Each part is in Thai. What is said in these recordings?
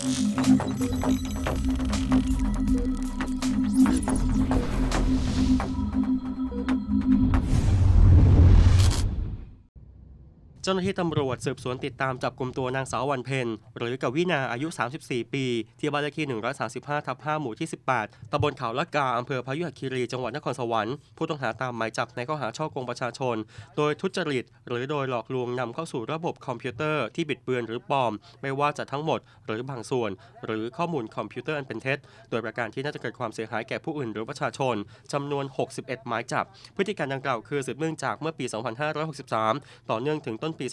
Thank you. จ้าหน้าที่ตำรวจสืบสวนติดตามจับกลุ่มตัวนางสาววันเพ็ญหรือกวินาอายุ 34 ปี ที่บ้านเลขที่ 135 ทับ 5 หมู่ที่ 18ตำบลเขาละกาอำเภอพยุหคีรีจังหวัดนครสวรรค์ผู้ต้องหาตามหมายจับในข้อหาช่อกงประชาชน โดยทุจริต หรือโดยหลอกลวงนำเข้าสู่ระบบคอมพิวเตอร์ที่บิดเบือนหรือปลอม ไม่ว่าจะทั้งหมด หรือบางส่วน หรือข้อมูลคอมพิวเตอร์อันเป็นเท็จ โดยประการที่น่าจะเกิดความเสียหายแก่ผู้อื่นหรือประชาชนจำนวน 61 หมายจับ พฤติการดังกล่าวคือสืบเนื่องจากเมื่อปี 2563 ต่อเนื่องถึงต้นปี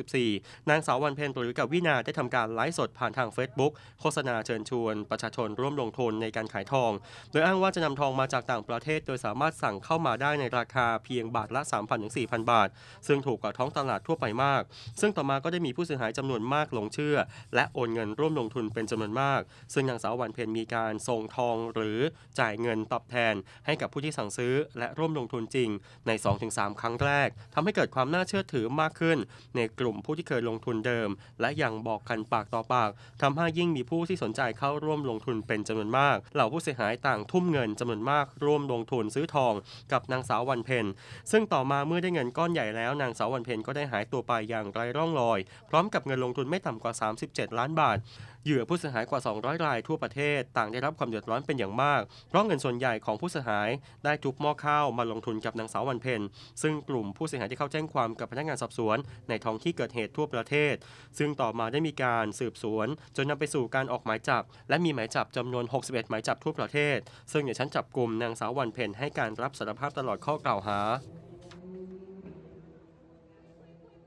2564 นางสาววันเพ็ญหรือกับวินาได้ทำการไลฟ์สดผ่านทาง Facebook โฆษณาเชิญชวน ประชาชนร่วมลงทุนในการขายทอง โดยอ้างว่าจะนำทองมาจากต่างประเทศ โดยสามารถสั่งเข้ามาได้ในราคาเพียงบาทละ 3,000ถึง4,000 บาท ซึ่งถูกกว่าท้องตลาดทั่วไปมาก ซึ่งต่อมาก็ได้มีผู้เสียหายจำนวนมากหลงเชื่อ และโอนเงินร่วมลงทุนเป็นจำนวนมาก ซึ่งนางสาววันเพ็ญมีการส่งทองหรือจ่ายเงินตอบแทน ให้กับผู้ที่สั่งซื้อและร่วมลงทุนจริง ใน 2-3 ครั้งแรกทำให้เกิดความน่าเชื่อถือมากขึ้นในกลุ่มผู้ที่เคยลงทุนเดิม และยังบอกกันปากต่อปากทำให้ยิ่งมีผู้ที่สนใจเข้าร่วมลงทุนเป็นจำนวนมาก เหล่าผู้เสียหายต่างทุ่มเงินจำนวนมาก ร่วมลงทุนซื้อทองกับนางสาววันเพ็ญซึ่งต่อมาเมื่อได้เงินก้อนใหญ่แล้วนางสาววันเพ็ญก็ได้หายตัวไปอย่างไร้ร่องรอย พร้อมกับเงินลงทุนไม่ต่ำกว่า 37 ล้านบาท เหยื่อผู้เสียหายกว่า 200 รายทั่วประเทศ ต่างได้รับความเดือดร้อนเป็นอย่างมาก เพราะเงินส่วนใหญ่ของผู้เสียหายได้ทุบหม้อข้าวมาลงทุนกับนางสาววันเพ็ญซึ่งกลุ่มผู้เสียหายที่เข้าแจ้งความกับพนักงานสอบสวน ในท้องที่เกิดเหตุทั่วประเทศ ซึ่งต่อมาได้มีการสืบสวน จนนำไปสู่การออกหมายจับ และมีหมายจับจำนวน 61 หมายจับทั่วประเทศ ซึ่งในชั้นจับกลุ่มนางสาววันเพ็ญให้การรับสารภาพตลอดข้อกล่าวหา